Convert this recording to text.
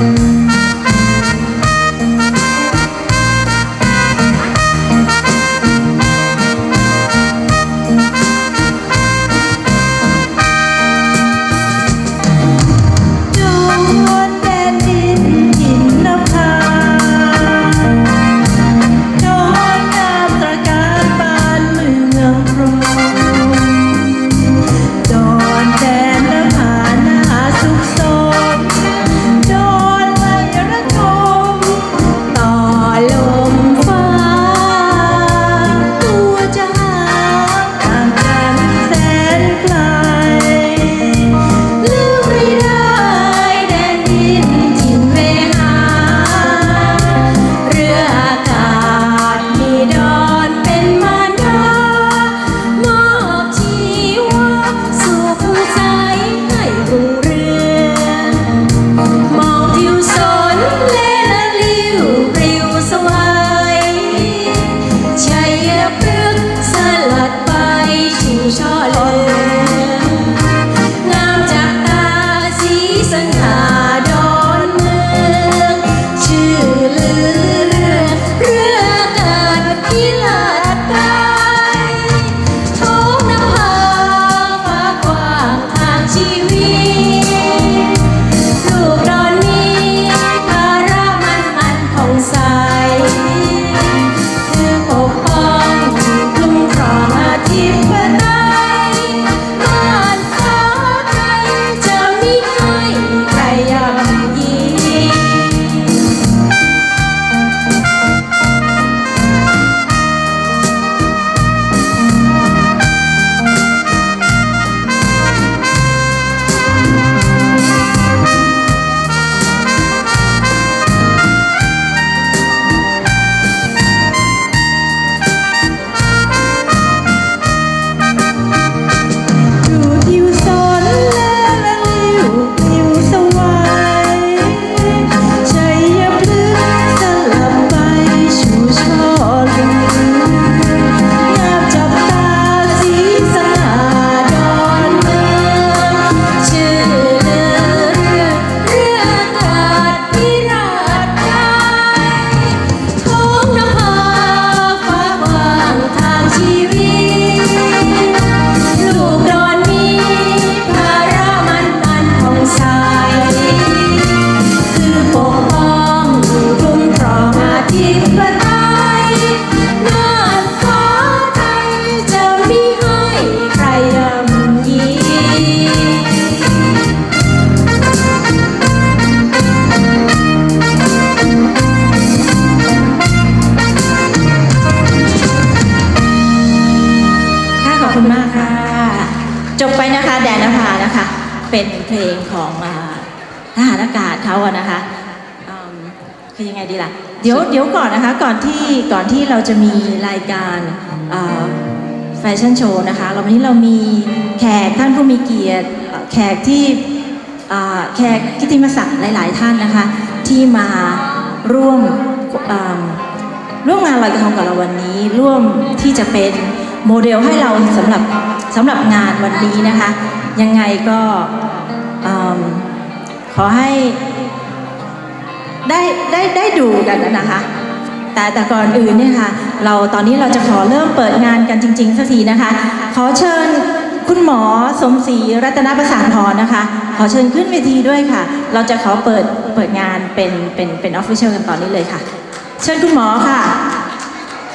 จ เป็นเพลงของอ่าทหารอากาศเขาอะนะคะอืมคือยังไงดีล่ะ เดี๋ยวเดี๋ยวก่อนนะคะก่อนที่ก่อนที่เราจะมีรายการแฟชั่นโชว์นะคะเราวันนี้เรามีแขกท่านผู้มีเกียรติเอ่อแขกที่อ่าแขกกิตติมศักดิ์หลาย ๆ ท่านนะคะ ที่มาร่วมอ่า ร่วมงานลอยกระทงกับเราวันนี้ ร่วมที่จะเป็นโมเดลให้เราสำหรับสำหรับงานวันนี้นะคะ ยังไงก็ขอให้ได้ได้ได้ดูกันนะคะ แต่แต่ก่อนอื่นเนี่ยค่ะ เราตอนนี้เราจะขอเริ่มเปิดงานกันจริงๆสักทีนะคะ ขอเชิญคุณหมอสมศรีรัตนประสานพรนะคะ ขอเชิญขึ้นเวทีด้วยค่ะ เราจะขอเปิดเปิดงานเป็นเป็นเป็นออฟฟิเชียลกันตอนนี้เลยค่ะ เชิญคุณหมอค่ะ